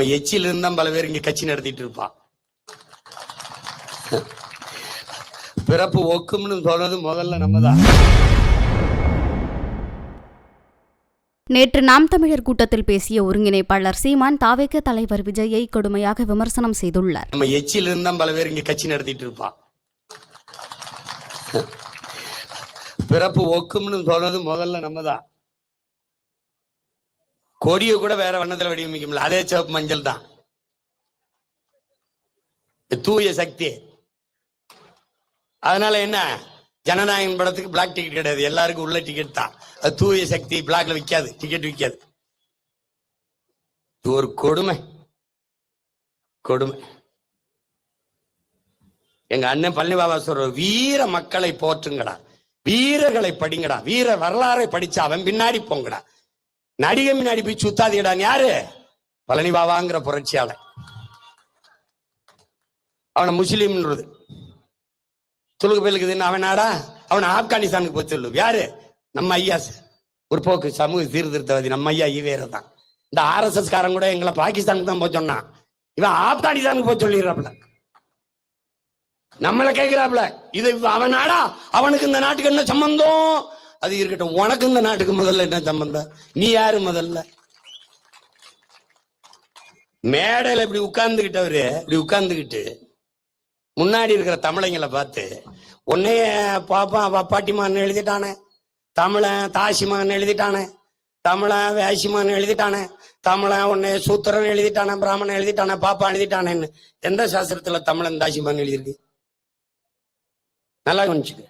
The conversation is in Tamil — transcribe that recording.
நம்ம எச்சில இருந்தா பல பேர் இங்க கட்சி நடத்திட்டு இருப்பான் பிறப்பு ஒக்கும்னு சொன்னது முதல்ல நம்ம தான் நேற்று நாம் தமிழர் கூட்டத்தில் பேசிய ஒருங்கிணைப்பாளர் சீமான் தாவேக்க தலைவர் விஜயை கடுமையாக விமர்சனம் செய்துள்ளார். நம்ம எச்சில இருந்தா பல பேர் இங்க கட்சி நடத்திட்டு இருப்பான் பிறப்பு ஒக்கும்னு சொன்னது முதல்ல நம்ம தான் கொடியை கூட வேற வண்ணத்துல வடிவமைக்கும்ல. அதே சிவப்பு மஞ்சள் தான். தூய சக்தி. அதனால என்ன? ஜனநாயகம் படத்துக்கு பிளாக் டிக்கெட் கிடையாது. எல்லாருக்கும் உள்ள டிக்கெட் தான். அது தூய சக்தி. பிளாக்ல விற்காது டிக்கெட் விற்காது இது ஒரு கொடுமை. கொடுமை. எங்க அண்ணன் பழனி பாபா சொல்ற வீர மக்களை போற்றுங்கடா. வீரர்களை படிங்கடா. வீர வரலாறை படிச்சா அவன் பின்னாடி போங்கடா. நடிகை முன்னாடி போய் சுத்தாதீடான் யாரு? பழனி பாபாங்கிற புரட்சியாளர் அவனை முஸ்லீம்ன்றது. துலுக்கு பெலுக்குதுன்னு அவன் நாடா அவனை ஆப்கானிஸ்தானுக்கு போய் சொல்லு. யாரு? நம்ம ஐயா முற்போக்கு சமூக சீர்திருத்தவாதி. நம்ம ஐயா ஈவேர தான். இந்த ஆர்எஸ்எஸ் காரன் கூட எங்களை பாகிஸ்தானுக்கு தான் போய் சொன்னான். இவன் ஆப்கானிஸ்தானுக்கு போய் சொல்லிடுறாப்ல நம்மளை கேட்கிறாப்ல இது அவன் நாடா அவனுக்கு இந்த நாட்டுக்கு என்ன சம்பந்தம்? அது இருக்கட்டும் உனக்கு இந்த நாட்டுக்கு முதல்ல என்ன சம்பந்தம்? நீ யாரு முதல்ல? மேடையில இப்படி உட்கார்ந்துகிட்டவரு இப்படி உட்கார்ந்துகிட்டு முன்னாடி இருக்கிற தமிழங்களை பார்த்து உன்னைய பாப்பா பாப்பாட்டிமான்னு எழுதிட்டானே தமிழன் தாசிமான்னு எழுதிட்டானே தமிழன் வேசிமான்னு எழுதிட்டானே தமிழன் உன்னை சூத்திரன் எழுதிட்டானே பிராமணன் எழுதிட்டானே பாப்பா எழுதிட்டானேன்னு எந்த சாஸ்திரத்துல தமிழன் தாசிமான்னு எழுதியிருக்கு? நல்லா கவனிச்சுக்க.